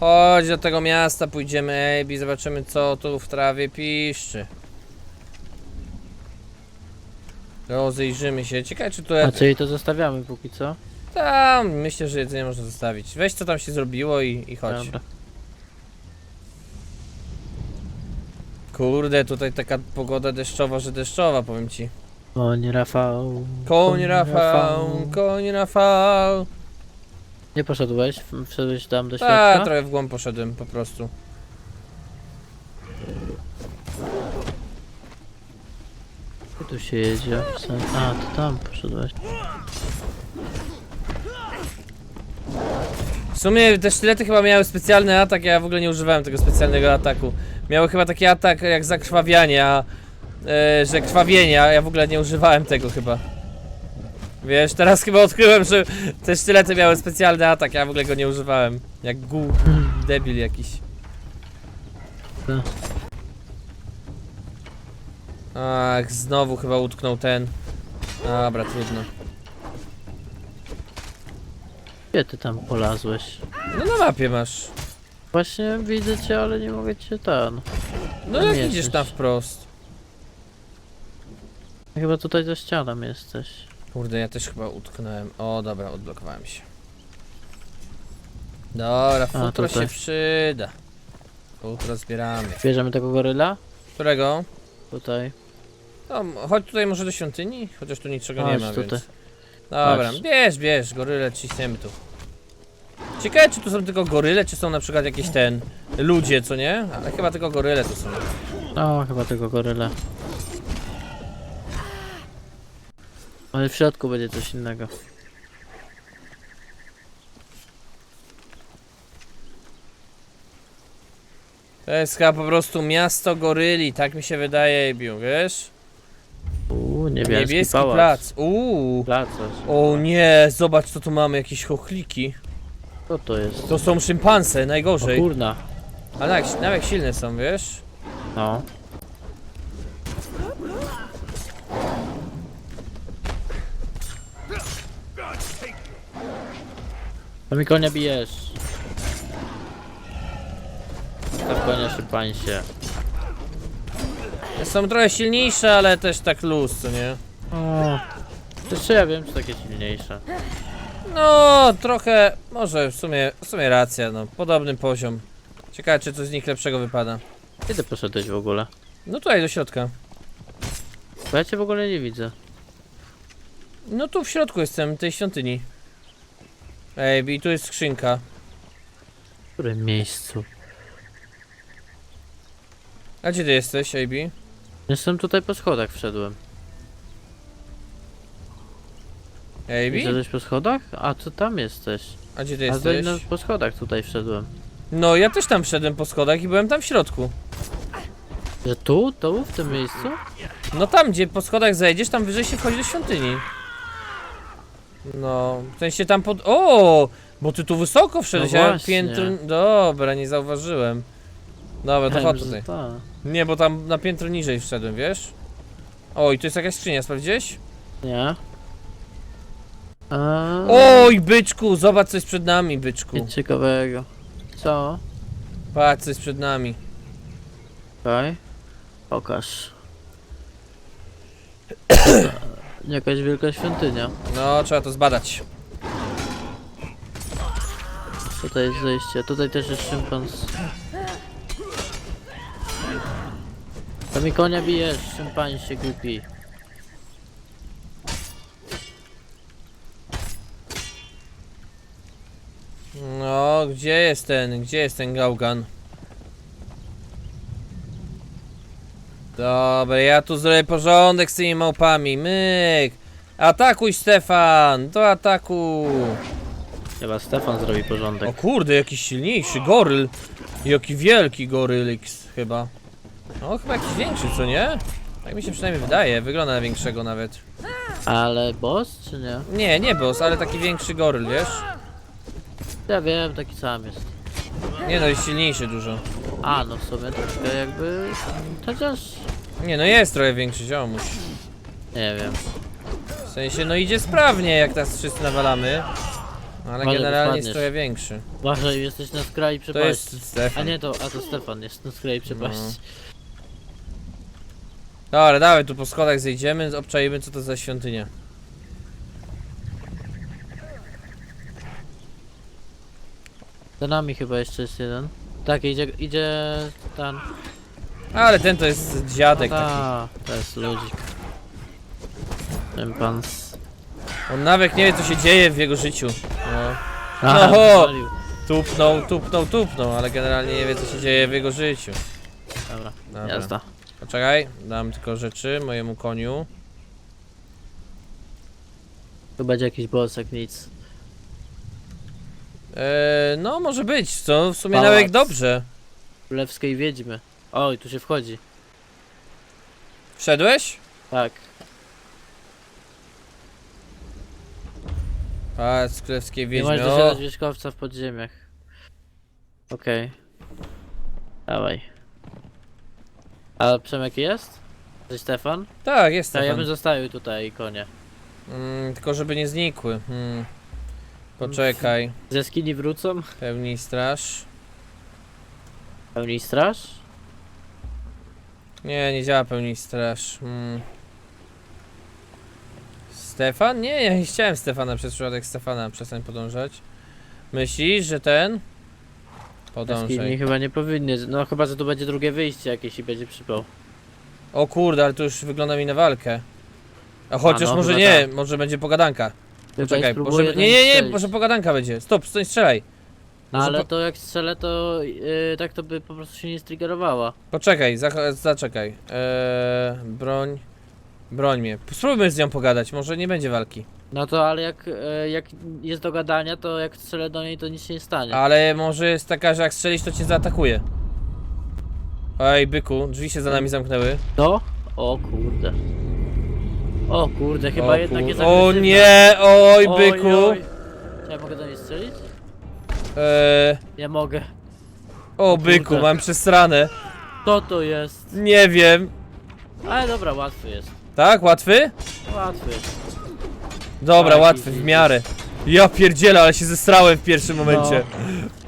Chodź do tego miasta, pójdziemy, Ejbi, zobaczymy co tu w trawie piszczy. Rozejrzymy się. Ciekawe czy tu... A czyli to zostawiamy póki co? Tam, myślę, że jedzenie można zostawić. Weź co tam się zrobiło i, i chodź. Dobra. Kurde, tutaj taka pogoda deszczowa, że deszczowa, powiem ci. Koń Rafał. Koń Rafał, koń Rafał. Nie poszedłeś? Wszedłeś tam do Tak, środka? trochę w głąb poszedłem po prostu. Gdzie tu się jedzie? A, to tam poszedłeś. W sumie te sztylety chyba miały specjalny atak, ja w ogóle nie używałem tego specjalnego ataku. Miały chyba taki atak jak zakrwawianie, a e, że krwawienie, a ja w ogóle nie używałem tego chyba. Wiesz, teraz chyba odkryłem, że te sztylety miały specjalny atak, ja w ogóle go nie używałem. Jak gu, debil jakiś. Ach, znowu chyba utknął ten. Dobra, trudno. Gdzie ty tam polazłeś? No na mapie masz. Właśnie widzę cię, ale nie mogę cię ten. No jak jesteś. idziesz tam wprost? Chyba tutaj za ścianą jesteś. Kurde, ja też chyba utknąłem. O, dobra, odblokowałem się. Dobra, futro się przyda. Futro zbieramy. Bierzemy tego goryla? Którego? Tutaj. No, chodź tutaj może do świątyni, chociaż tu niczego nie Chodź ma, tutaj. więc... Dobra, Chodź. bierz, bierz, goryle ciśniemy tu. Ciekawe, czy tu są tylko goryle, czy są na przykład jakieś ten... Ludzie, co nie? Ale chyba tylko goryle tu są. No, chyba tego goryla. Ale w środku będzie coś innego. To jest chyba po prostu miasto goryli, tak mi się wydaje, Biu, wiesz? Uuu, niebieski, Niebieski pałac. plac. Uuu. Placarz. O nie, zobacz co tu mamy, jakieś chochliki. Co to jest? To są szympanse, O najgorzej. kurna. Ale jak, nawet silne są, wiesz? No. To mi konia bijesz. Staw konia szympańsie. Są trochę silniejsze, ale też tak luz, co nie? O. Jeszcze ja wiem, czy takie silniejsze. No, trochę, może w sumie, w sumie racja, no, podobny poziom. Ciekawe, czy coś z nich lepszego wypada. Kiedy poszedłeś w ogóle? No tutaj do środka. Bo ja cię w ogóle nie widzę. No tu w środku jestem, tej świątyni. Ej, i tu jest skrzynka. W którym miejscu? A gdzie ty jesteś, AB? Jestem tutaj po schodach wszedłem. AB? Wszedłeś po schodach? A co tam jesteś? A gdzie ty A jesteś? no, po schodach tutaj wszedłem. No, ja też tam wszedłem po schodach i byłem tam w środku. Że tu? Tu? W tym miejscu? No tam, gdzie po schodach zejdziesz, tam wyżej się wchodzi do świątyni. No, w sensie tam pod... O! Bo ty tu wysoko wszedłeś, No a właśnie. piętro... Dobra, nie zauważyłem. Dobra, to Wiem, chodź że tutaj. ta. Nie, bo tam na piętro niżej wszedłem, wiesz? Oj, tu jest jakaś skrzynia, sprawdziłeś? Nie. A, Oj, byczku, zobacz co jest przed nami, byczku. Nic ciekawego. Co? Patrz co jest przed nami. Okej. Pokaż. Jakaś wielka świątynia. No, trzeba to zbadać. Tutaj jest zejście. Tutaj też jest szympans. To mi konia bijesz, szympansie głupi. No, gdzie jest ten, gdzie jest ten gałgan? Dobra, ja tu zrobię porządek z tymi małpami, myk! Atakuj Stefan, do ataku! Chyba Stefan zrobi O porządek. kurde, jakiś silniejszy goryl. Jaki wielki gorylix chyba. No chyba jakiś większy, co nie? Tak mi się przynajmniej wydaje, wygląda na większego nawet. Ale boss czy nie? Nie, nie boss, ale taki większy goryl, wiesz? Ja wiem, taki sam jest. Nie no, jest silniejszy dużo. A, no w sumie troszkę jakby... Chociaż... Nie no, jest trochę większy ziomuś. Nie wiem. W sensie, no idzie sprawnie, jak nas wszyscy nawalamy. Ale Ale generalnie jest wypadniesz. trochę większy. Uważaj, jesteś na skraju To przepaści. jest A Stefan. nie, to, a to Stefan jest na skraju przepaści. No. Dobra, dawaj, tu po schodach zejdziemy, obczajmy co to za świątynia. Za nami chyba jeszcze jest jeden. Tak, idzie, idzie ten. Ale ten to jest dziadek no, taki. ta, to jest ludzik. Ten pan z... On nawet nie wie co się dzieje w jego życiu. No. Aha, Oho! wywalił. Tupnął, tupnął, tupnął, ale generalnie nie wie co się dzieje w jego życiu. Dobra, Dobra. jazda. Poczekaj, dam tylko rzeczy mojemu koniu. Tu będzie jakiś boss jak nic. Eee, no może być, co w sumie Pałac. nawet dobrze. Królewskiej Wiedźmy. Oj, tu się wchodzi. Wszedłeś? Tak. Pałac królewskiej Nie wiedźmy. możesz O, dosiadać wierzchowca w podziemiach. Okej. Dawaj. A Przemek jest? Cześć Stefan? tak, jest To ja bym zostawił tutaj konie. Mm, tylko żeby nie znikły. Hmm. Poczekaj, Z jaskini wrócą? pełnij straż. Pełnij straż? Nie, nie działa pełnij straż. Hmm. Stefan? Nie, ja nie chciałem Stefana przez przypadek Stefana, przestań podążać. Myślisz, że ten? Podążaj. chyba nie powinny. No chyba, że tu będzie drugie wyjście jakieś i będzie przypał. O kurde, ale to już wygląda mi na walkę. A chociaż no, może chyba nie, tak. może będzie pogadanka. Poczekaj, może... Nie, nie, nie, może pogadanka będzie. Stop, stój, strzelaj. No ale to jak strzelę, to yy, tak to by po prostu się nie striggerowała. Poczekaj, zach- zaczekaj. Eee, broń. Broń mnie. Spróbujmy z nią pogadać, może nie będzie walki. No to ale jak, e, jak jest do gadania, to jak strzelę do niej, to nic się nie stanie. Ale może jest taka, że jak strzelisz, to cię zaatakuje. Ej, byku, drzwi się za nami zamknęły. To? O kurde. O kurde, chyba o, jednak kur- jest o agresywna. nie, oj, byku. Oj. Czy ja mogę do niej strzelić? Eee, Ja mogę. o, kurde. byku, mam przesrane. Co to jest? Nie wiem. Ale dobra, łatwy jest. Tak, łatwy? Łatwy. Dobra, Tak, łatwy, easy, w miarę. Ja pierdzielę, ale się zesrałem w pierwszym momencie.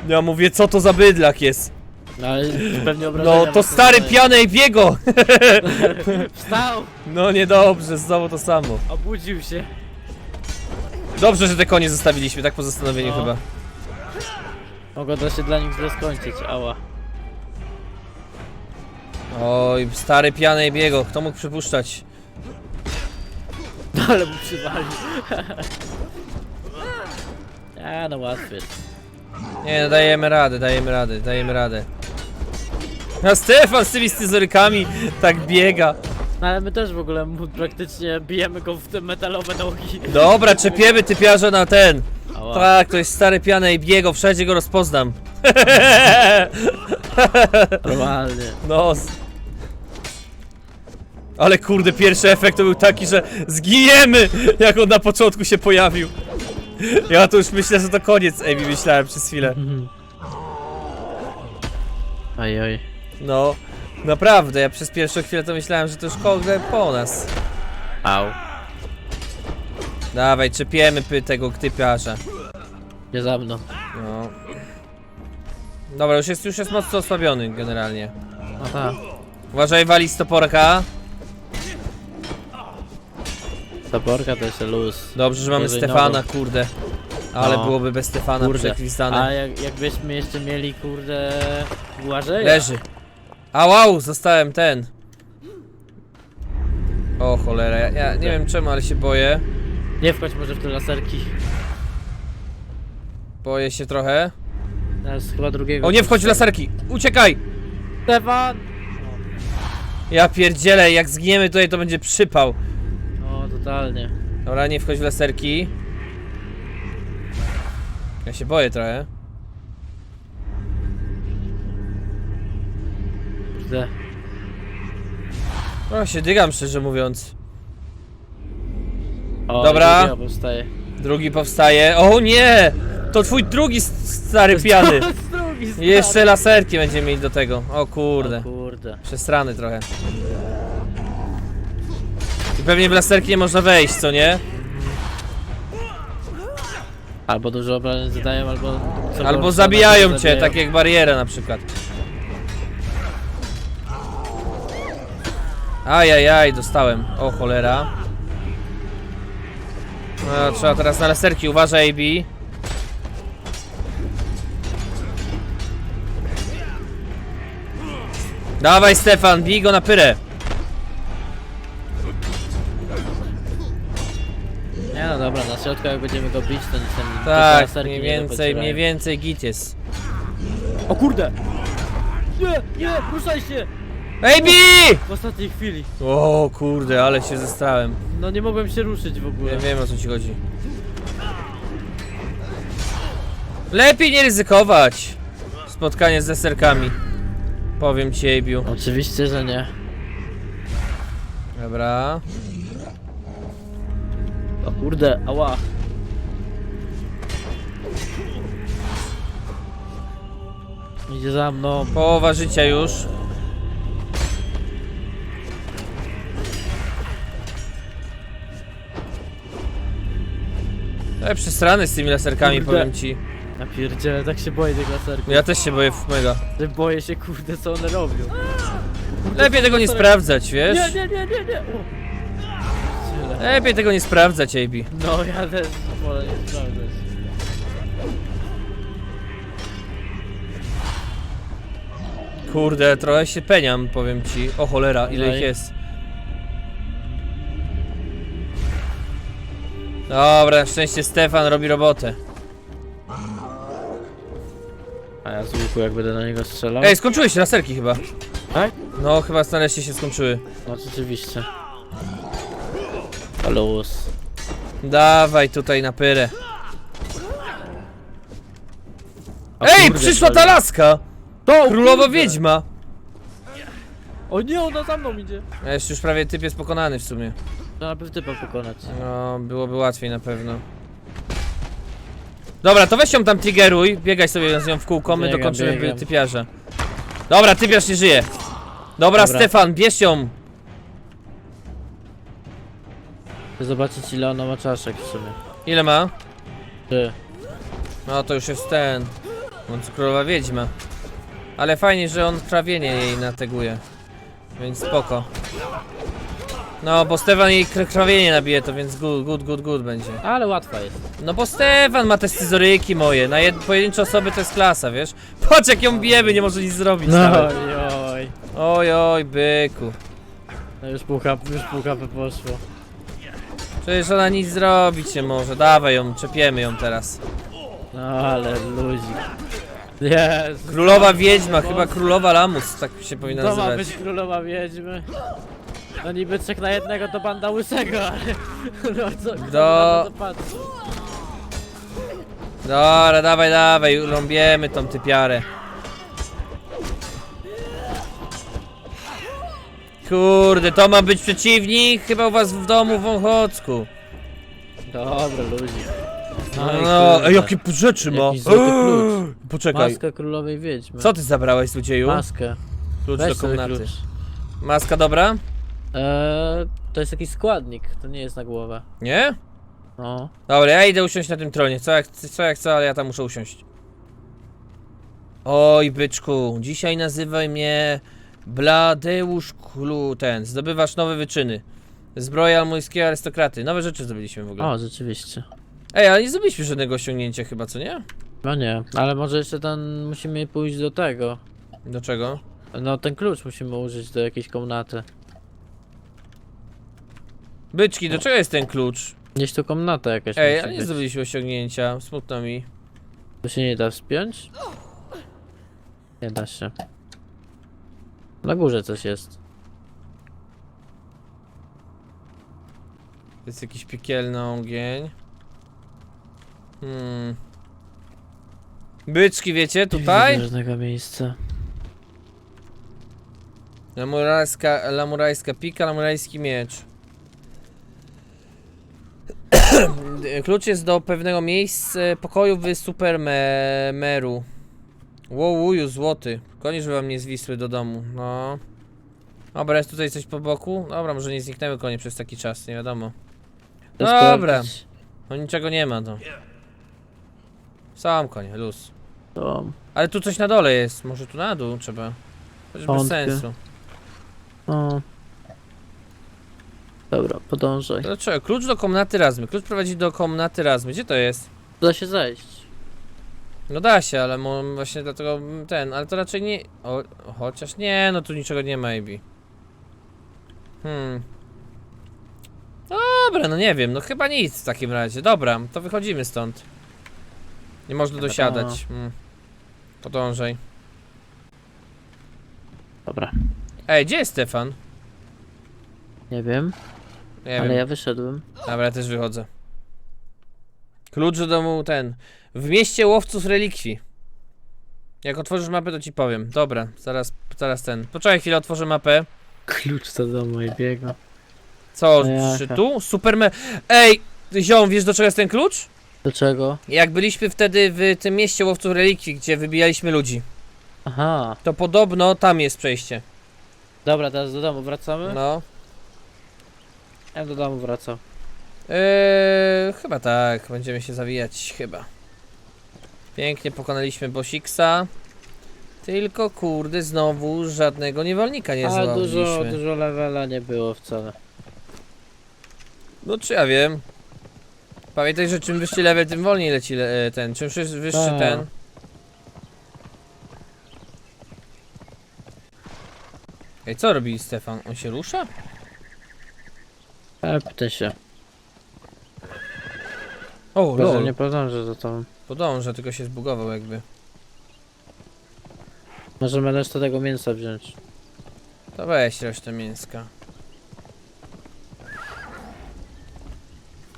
Ja mówię, co to za bydlak jest? No ale pewnie obrażenia No, to stary zadaje. pianej biego! Wstał! No niedobrze, znowu to samo. Obudził się. Dobrze, że te konie zostawiliśmy, tak po zastanowieniu No. chyba. To się dla nich źle skończyć, ała. Oj, stary pianej biego, kto mógł przypuszczać? No ale mu przywalił. A no łatwy. Nie, no dajemy radę, dajemy radę, dajemy radę. A Stefan z tymi scyzorykami tak biega. No ale my też w ogóle mu praktycznie bijemy go w te metalowe nogi. Dobra, czepiemy typiarza na ten. Ała. Tak, to jest stary pianej biego, wszędzie go rozpoznam. Normalnie. No. s- Ale kurde, pierwszy efekt to był taki, że zginiemy, jak on na początku się pojawił. Ja to już myślę, że to koniec Amy, myślałem przez chwilę. Oj, oj. No, naprawdę, ja przez pierwszą chwilę to myślałem, że to już kurde po nas. Au. Dawaj, czepiemy py tego typiarza. Nie za mną. No. Dobra, już jest, już jest mocno osłabiony generalnie. Tak. Uważaj, wali z toporka. Toporka to jeszcze luz. Dobrze, że mamy Stefana, nogą. kurde. Ale No. byłoby bez Stefana Kurde. przekwistane. A jak, jakbyśmy jeszcze mieli kurde Błażeja. Leży. A wow, zostałem ten. O cholera, ja, ja nie wiem czemu, ale się boję. Nie wchodź może w te laserki. Boję się trochę. Teraz chyba drugiego. O nie wchodź w laserki! Uciekaj! Stefan! Ja pierdzielę, jak zginiemy tutaj to będzie przypał. No totalnie. Dobra, nie wchodź w laserki. Ja się boję trochę. Kurde. O, się dygam szczerze mówiąc. O, Dobra. drugiego powstaje. Drugi powstaje. O nie! To twój drugi s- stary piany. drugi stary. Jeszcze laserki będziemy mieli do tego. O O kurde. kurde. Przesrany trochę. I pewnie w laserki nie można wejść, co nie? Albo dużo obrażeń zadają, albo... co Albo zabijają cię, tak jak bariera na przykład. Ajajaj, dostałem. O cholera. No, trzeba teraz na laserki, uważaj AB. Dawaj Stefan, bij go na pyrę. Nie no dobra, na środku jak będziemy go bić, to nic tam... tylko Tak, laserki mniej nie więcej, mniej więcej git jest. O kurde! Nie, nie, ruszaj się! AB! W ostatniej chwili. O kurde, ale się zestrałem. No nie mogłem się ruszyć w ogóle. Ja wiem o co ci chodzi. Lepiej nie ryzykować. Spotkanie z deserkami. Powiem ci, Abiu. Oczywiście, że nie. Dobra. O kurde, ała. Idzie za mną. Połowa życia już. Ale przesrany z tymi laserkami, Kurde. powiem ci. Ja pierdzielę, tak się boję tych laserków. Ja też się boję w mega. Że boję się kurde co one robią. Lepiej tego nie sprawdzać, wiesz? Nie, nie, nie, nie, nie. O. Pierdziele. Lepiej tego nie sprawdzać, Abi. No ja też wolę nie sprawdzać. Kurde, trochę się peniam, powiem ci. O cholera, ile No ich jest. Dobra, na szczęście Stefan robi robotę. A ja z łuku jak będę na niego strzelał. Ej, skończyły się laserki chyba. Tak? No, chyba nareszcie się skończyły. No rzeczywiście. Luz. Dawaj tutaj na pyrę. O Ej, kurde, przyszła ta laska! To, Królowa kurde. Wiedźma! O nie, ona za mną idzie. A jeszcze już prawie typ jest pokonany w sumie. To najpierw typa pokonać. No, byłoby łatwiej na pewno. Dobra, to weź ją tam tigeruj, biegaj sobie z nią w kółko, my Biegam, dokończymy biegam. typiarza. Dobra, typiarz nie żyje. Dobra, Dobra. Stefan, bierz ją. Chcę zobaczyć ile ona ma czaszek w sumie. Ile ma? Trzy. No to już jest ten. On królowa wiedźma. Ale fajnie, że on trawienie jej nateguje. Więc spoko. No, bo Stefan jej kr- krawienie nabije, to więc good, good, good, good będzie. Ale łatwa jest. No bo Stefan ma te scyzoryki moje, na jed- pojedyncze osoby to jest klasa, wiesz? Patrz jak ją bijemy, nie może nic zrobić No nawet. oj. Oj, oj, byku. No już pół HP, już pół HP poszło. Przecież ona nic zrobić nie może. Dawaj ją, czepiemy ją teraz. No ale luzik. Jest. Królowa Wiedźma, chyba Królowa Lamus, tak się powinna To ma nazywać. być królowa wiedźmy. No niby trzech na jednego to banda łysego, ale... No co, kto Do- na to patrzy? Dobra, dawaj, dawaj, ląbiemy tą typiarę. Kurde, to ma być przeciwnik chyba u was w domu w Wąchocku. Dobra, luzik. No, no ej, jakie rzeczy ma. Jakiś złoty klucz. Poczekaj, Maskę królowej wiedźmy. co ty zabrałeś złodzieju? Maskę. Klucz Weź do sobie komnaty. klucz. Maska dobra? Eee, to jest jakiś składnik, to nie jest na głowę. Nie? No. Dobra, ja idę usiąść na tym tronie. Co jak, co jak co, ale ja tam muszę usiąść. Oj, byczku, dzisiaj nazywaj mnie Bladeusz Klu, ten, zdobywasz nowe wyczyny. Zbroja almujskiego arystokraty. Nowe rzeczy zdobyliśmy w ogóle. O, rzeczywiście. Ej, ale nie zdobyliśmy żadnego osiągnięcia chyba, co nie? No nie, ale może jeszcze ten musimy pójść do tego. Do czego? No ten klucz musimy użyć do jakiejś komnaty. Byczki, do czego jest ten klucz? Gdzieś tu komnata jakaś Ej, musi ale nie być. zdobyliśmy osiągnięcia, smutno mi. Tu się nie da wspiąć? Nie da się. Na górze coś jest. To jest jakiś piekielny ogień. Hmm. Byczki, wiecie, tutaj? Nie widzę żadnego miejsca. Lamurajska, lamurajska pika, lamurajski miecz. Klucz jest do pewnego miejsca pokoju w Supermeru. Łołuju, złoty. Koniec, że wam nie zwisły do domu. No. Dobra, jest tutaj coś po boku? Dobra, może nie zniknęły konie przez taki czas, nie wiadomo. Dobra. No niczego nie ma, no. Sam konie, luz. Ale tu coś na dole jest, może tu na dół trzeba. Chociaż bez Wątpię. sensu. O. Dobra, podążaj. Dlaczego? Klucz do komnaty Razmy. Klucz prowadzi do komnaty Razmy. Gdzie to jest? Da się zejść. No da się, ale mo- właśnie dlatego ten, ale to raczej nie. O, chociaż nie, no tu niczego nie ma, maybe. Hmm. Dobra, no nie wiem, no chyba nic w takim razie. Dobra, to wychodzimy stąd. Nie można dosiadać. Hmm. Podążaj. Dobra. Ej, gdzie jest Stefan? Nie wiem, Nie ale wiem. ja wyszedłem. Dobra, ja też wychodzę. Klucz do domu ten. W mieście łowców relikwii. Jak otworzysz mapę, to ci powiem. Dobra, zaraz, zaraz ten. Poczekaj chwilę, otworzę mapę. Klucz do domu i biega. Co, Jaka. czy tu? Superme... Ej, ziom, wiesz do czego jest ten klucz? Do czego? Jak byliśmy wtedy w tym mieście łowców relikwii, gdzie wybijaliśmy ludzi. Aha. To podobno tam jest przejście. Dobra, teraz do domu wracamy? No. Ja do domu wracam. Eee, chyba tak, będziemy się zawijać, chyba. Pięknie pokonaliśmy Bosiksa. Tylko kurde, znowu żadnego niewolnika nie A dużo, złowiliśmy. dużo levela nie było wcale. No czy ja wiem. Pamiętaj, że czym wyższy level, tym wolniej leci le- e, ten. Czym wyższy, wyższy Tak. ten. Ej, co robi Stefan? On się rusza? Pytaj się. O, Boże, lol. nie podążę za tobą. Podążę, tylko się zbugował jakby. Możemy resztę tego mięsa wziąć. To weź resztę mięska.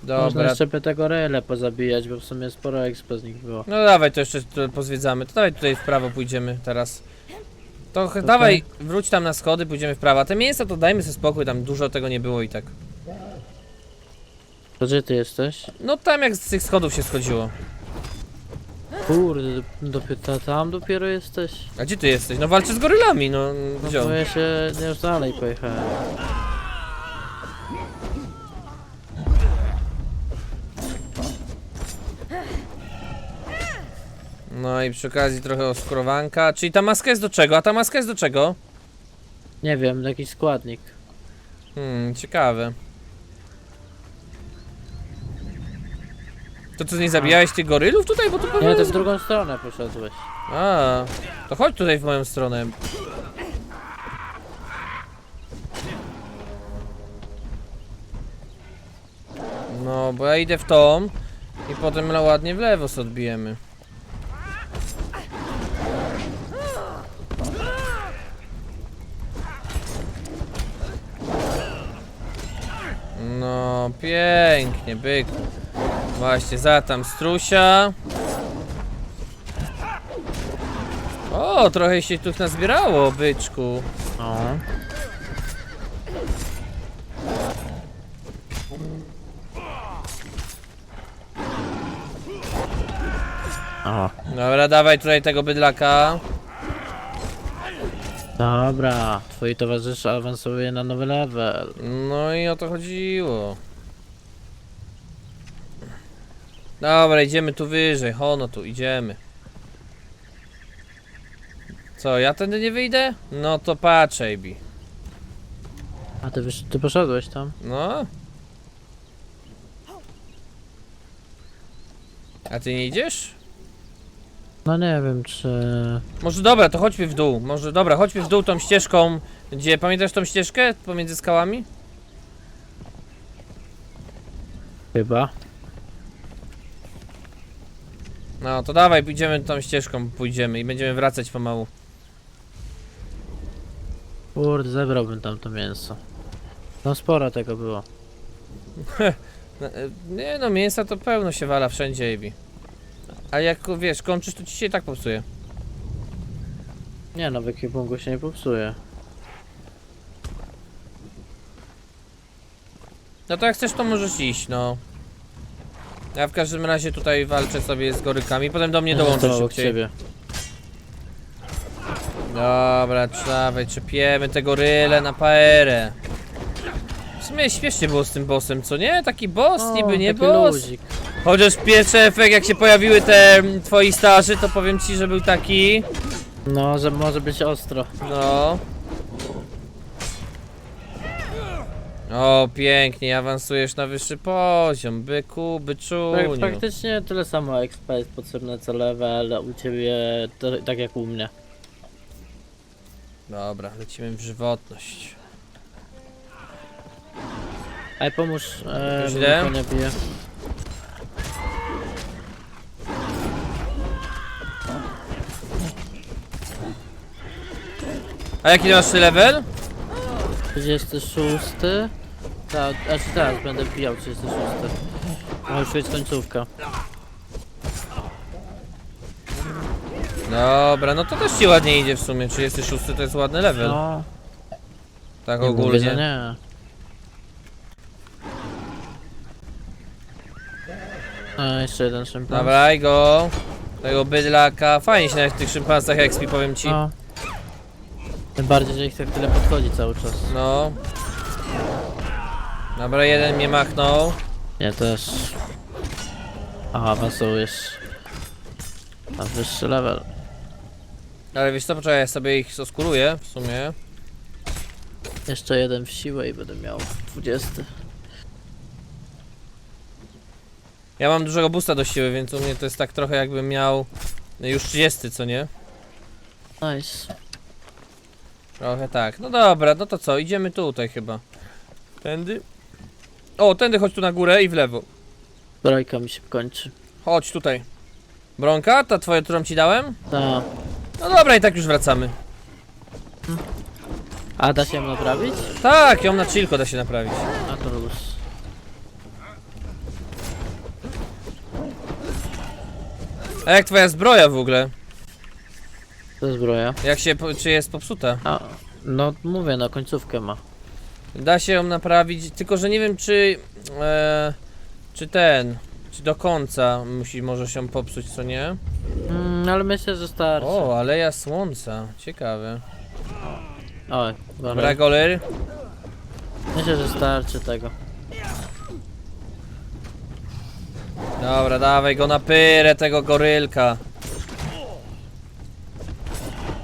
Można Dobra. jeszcze by tego rele pozabijać, bo w sumie sporo expo z nich było. No dawaj, to jeszcze tu pozwiedzamy. To dawaj tutaj w prawo pójdziemy teraz. To ch- dawaj, wróć tam na schody, pójdziemy w prawo. A te mięsa to dajmy sobie spokój, tam dużo tego nie było i tak. To gdzie ty jesteś? No tam jak z tych schodów się schodziło. Kurde, dopiero ta- tam dopiero jesteś? A gdzie ty jesteś? No walczę z gorylami, no No bo ja się już dalej pojechałem. No i przy okazji trochę oskurowanka. Czyli ta maska jest do czego? A ta maska jest do czego? Nie wiem, jakiś składnik. Hmm, ciekawe. To co, nie zabijałeś tych gorylów tutaj? Bo Nie, pewnie... to w drugą stronę poszedłeś. A, to chodź tutaj w moją stronę. No, bo ja idę w tą i potem na ładnie w lewo sobie odbijemy. No, pięknie, byk. Właśnie, za tam strusia. O, trochę się tu nazbierało, byczku. No. O. Dobra, dawaj tutaj tego bydlaka. Dobra, twoi towarzysze awansowuje na nowy level. No i o to chodziło. Dobra, idziemy tu wyżej. Hono, tu idziemy. Co, ja tędy nie wyjdę? No to patrz, AB. A ty, wysz- ty poszedłeś tam? No. A ty nie idziesz? No nie wiem, czy... Może dobra, to chodźmy w dół. Może dobra, chodźmy w dół tą ścieżką. Gdzie pamiętasz tą ścieżkę pomiędzy skałami? Chyba. No to dawaj, pójdziemy tą ścieżką, pójdziemy i będziemy wracać pomału. Kurde, zebrałbym tam to mięso. No sporo tego było. No, e, Nie no, mięsa to pełno się wala wszędzie, Ebi. A jak wiesz, kończysz, to ci się i tak popsuje. Nie no, w ekwipunku się nie popsuje. No to jak chcesz, to możesz iść, no. Ja w każdym razie tutaj walczę sobie z gorykami, potem do mnie dołączysz szybciej. ciebie. Dobra, dawaj, czepiemy te goryle na paerę. W sumie śmiesznie było z tym bossem, co nie? Taki boss, O, niby nie taki boss. luzik. Chociaż pierwszy efekt, jak się pojawiły te mm, twoi starzy, to powiem ci, że był taki. No, że może być ostro. No. O, pięknie, awansujesz na wyższy poziom, byku, Tak, byczuniu. praktycznie tyle samo XP jest potrzebne co level, a u ciebie to, tak jak u mnie. Dobra, lecimy w żywotność. Ej, pomóż, e, bo idę? mnie konia bije. A jaki masz level? 36. Tak, aż teraz będę bijał 36. No już jest końcówka. Dobra, no to też ci ładnie idzie w sumie. 36 to jest ładny level. No, tak nie mówię, że ogólnie. nie. A, jeszcze jeden szympans. Dawaj go. Tego bydlaka. Fajnie się na tych szympansach XP powiem ci. No. Tym bardziej, że ich tak tyle podchodzi cały czas. No. Dobra, jeden mnie machnął. Ja też. Aha, awansujesz. Na wyższy level. Ale wiesz co, poczekaj, ja sobie ich oskuruję w sumie. Jeszcze jeden w siłę i będę miał 20. Ja mam dużego boosta do siły, więc u mnie to jest tak trochę jakbym miał już 30, co nie? Nice. Trochę tak. No dobra, no to co, idziemy tutaj chyba. Tędy? O, tędy chodź tu na górę i w lewo. Zbrojka mi się kończy. Chodź tutaj. Bronka, ta twoja, którą ci dałem? Ta. No dobra, i tak już wracamy. A da się ją naprawić? Tak, ją na chillko da się naprawić. A to luz. A jak twoja zbroja w ogóle? To zbroja. Jak się, po- czy jest popsuta? A, no mówię, no końcówkę ma. Da się ją naprawić, tylko że nie wiem czy... E, czy ten... Czy do końca musi, może się popsuć, co nie? Mm, ale myślę, że starczy. O, aleja słońca. Ciekawe. Oj, Dobra, gory. goler. Myślę, że starczy tego. Dobra, dawaj go na pyrę, tego gorylka.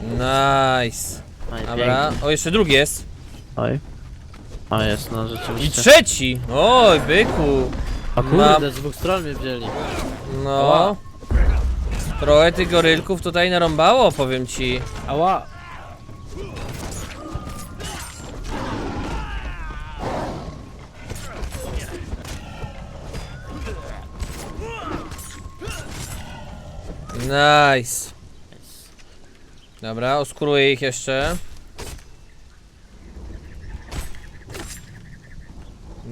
Nice. Oj, Dobra. pięknie. O, jeszcze drugi jest. Oj. O, jest, no I rzeczywiście. trzeci! Oj, byku. A kurde, z dwóch stron mnie wzięli. No. Trochę tych gorylków tutaj narąbało, powiem ci. Ała! Nice. Dobra, oskuruję ich jeszcze.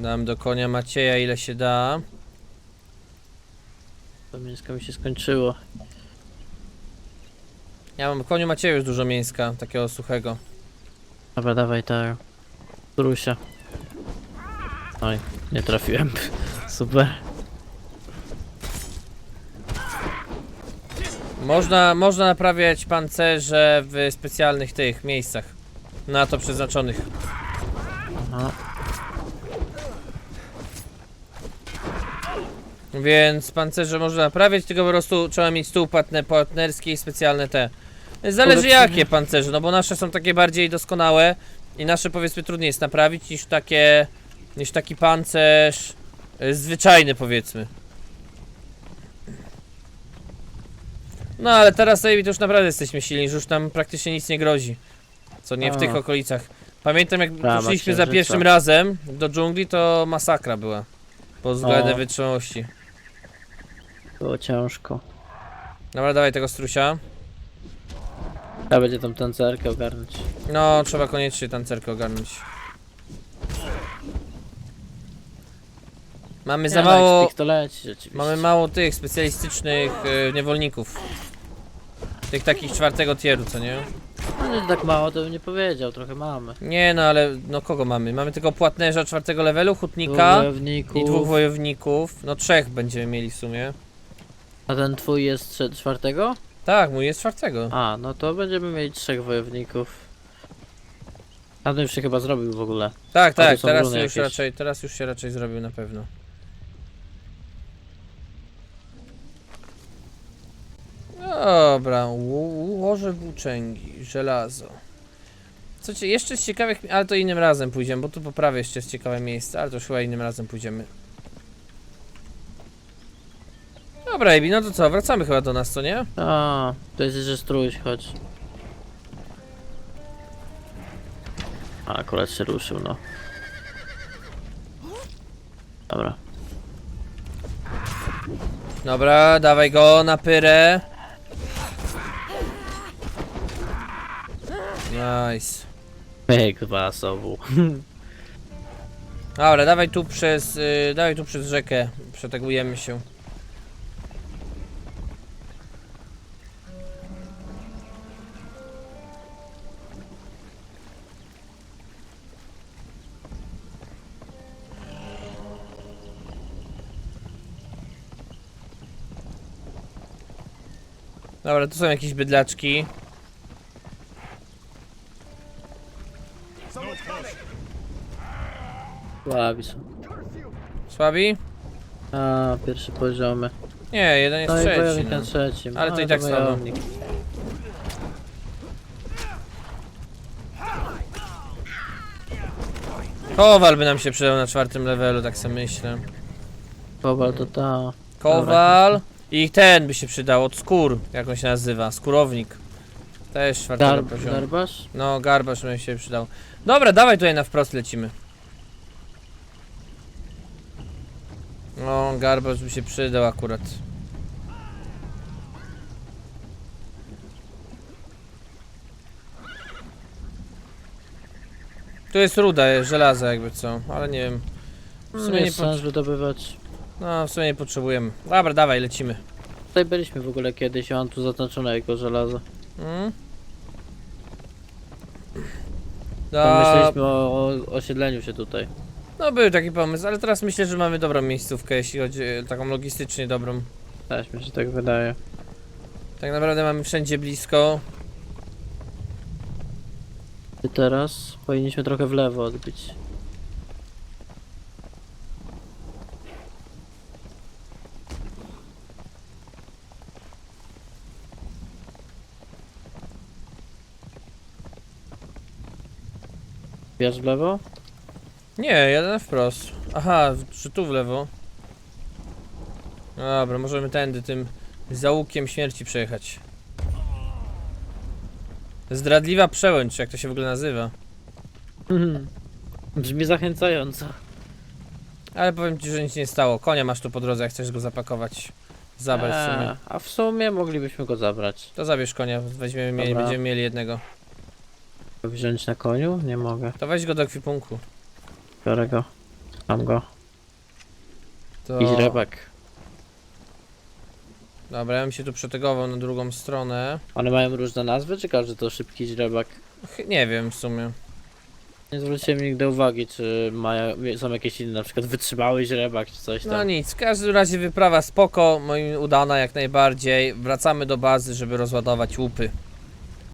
Dam do konia Macieja ile się da. To mięsko mi się skończyło. Ja mam w koniu Macieja już dużo mięska, takiego suchego. Dobra, dawaj tak. Trusia. Oj, nie trafiłem. Super. Można, można naprawiać pancerze w specjalnych tych miejscach. Na to przeznaczonych. Aha. Więc pancerze można naprawiać, tylko po prostu trzeba mieć stół partner, partnerski i specjalne te. Zależy jakie pancerze, no bo nasze są takie bardziej doskonałe i nasze powiedzmy trudniej jest naprawić niż takie, niż taki pancerz y, zwyczajny powiedzmy. No ale teraz sobie to już naprawdę jesteśmy silni, że już nam praktycznie nic nie grozi. Co nie w A. tych okolicach. Pamiętam jak Brama poszliśmy za księżyca. pierwszym razem do dżungli, to masakra była. Pod względem O. wytrzymałości. Było ciężko. Dobra, dawaj tego strusia. Trzeba będzie tą tancerkę ogarnąć. No, trzeba koniecznie tancerkę ogarnąć. Mamy za no, mało. to leci rzeczywiście. Mamy mało tych specjalistycznych y, niewolników. Tych takich czwartego tieru, co nie? No nie tak mało, to bym nie powiedział, trochę mamy. Nie no, ale no kogo mamy? Mamy tylko płatnerza czwartego levelu, Dwóch hutnika wojowników. i dwóch wojowników. No trzech będziemy mieli w sumie. A ten twój jest czwartego? Tak, mój jest czwartego. A, no to będziemy mieć trzech wojowników. Tamten już się chyba zrobił w ogóle. Tak, tak, teraz już, jakieś. raczej, teraz już się raczej zrobił na pewno. Dobra, ło- łoże włóczęgi, żelazo. Co ci, jeszcze z ciekawych, ale to innym razem pójdziemy, bo tu poprawię jeszcze z ciekawe miejsca, ale to już chyba innym razem pójdziemy. Dobra, Ebi, no to co, wracamy chyba do nas, co nie? A, to jest jeszcze strój, chodź. A, akurat się ruszył, no. Dobra. Dobra, dawaj go na pyrę. Nice. Myk basowu. Dobra, dawaj tu przez, y, dawaj tu przez rzekę, przetegujemy się. Dobra, tu są jakieś bydlaczki. Słabi są. Słabi? A, pierwszy poziomy. Nie, jeden jest No i trzeci. No. na trzecim. Ale to A, i tak słabo. Kowal by nam się przydał na czwartym levelu, tak sobie myślę. Kowal to ta. Kowal i ten by się przydał od skór, jak on się nazywa, skórownik. Też czwartego Gar poziomu. garbasz? No, garbasz by się przydał. Dobra, dawaj tutaj na wprost lecimy. No, garbasz by się przydał akurat. Tu jest ruda, żelaza jakby co, ale nie wiem. W sumie sumie nie jest sens wydobywać. No, w sumie nie potrzebujemy. Dobra, dawaj, lecimy. Tutaj byliśmy w ogóle kiedyś, a on tu zaznaczone jako żelazo. Mm? To Do... myśleliśmy o, o osiedleniu się tutaj. No był taki pomysł, ale teraz myślę, że mamy dobrą miejscówkę, jeśli chodzi o taką logistycznie dobrą. Też mi się tak wydaje. Tak naprawdę mamy wszędzie blisko. I teraz powinniśmy trochę w lewo odbić. Wiesz w lewo? Nie, jeden wprost. Aha, czy tu w lewo? Dobra, możemy tędy tym załukiem śmierci przejechać. Zdradliwa przełęcz, jak to się w ogóle nazywa. Brzmi zachęcająco. Ale powiem ci, że nic nie stało. Konia masz tu po drodze, jak chcesz go zapakować. Zabrać w sumie. Eee, a w sumie moglibyśmy go zabrać. To zabierz konia, weźmiemy mieli, Dobra. będziemy mieli jednego. Wziąć na koniu? Nie mogę. To weź go do ekwipunku. Biorę go. Mam go. To... I źrebak. Dobra, ja bym się tu przetegował na drugą stronę. One mają różne nazwy, czy każdy to szybki źrebak? Ch- Nie wiem w sumie. Nie zwróciłem nigdy uwagi, czy mają, są jakieś inne, na przykład wytrzymały źrebak, czy coś No tam. nic, w każdym razie wyprawa spoko, moim udana jak najbardziej. Wracamy do bazy, żeby rozładować łupy.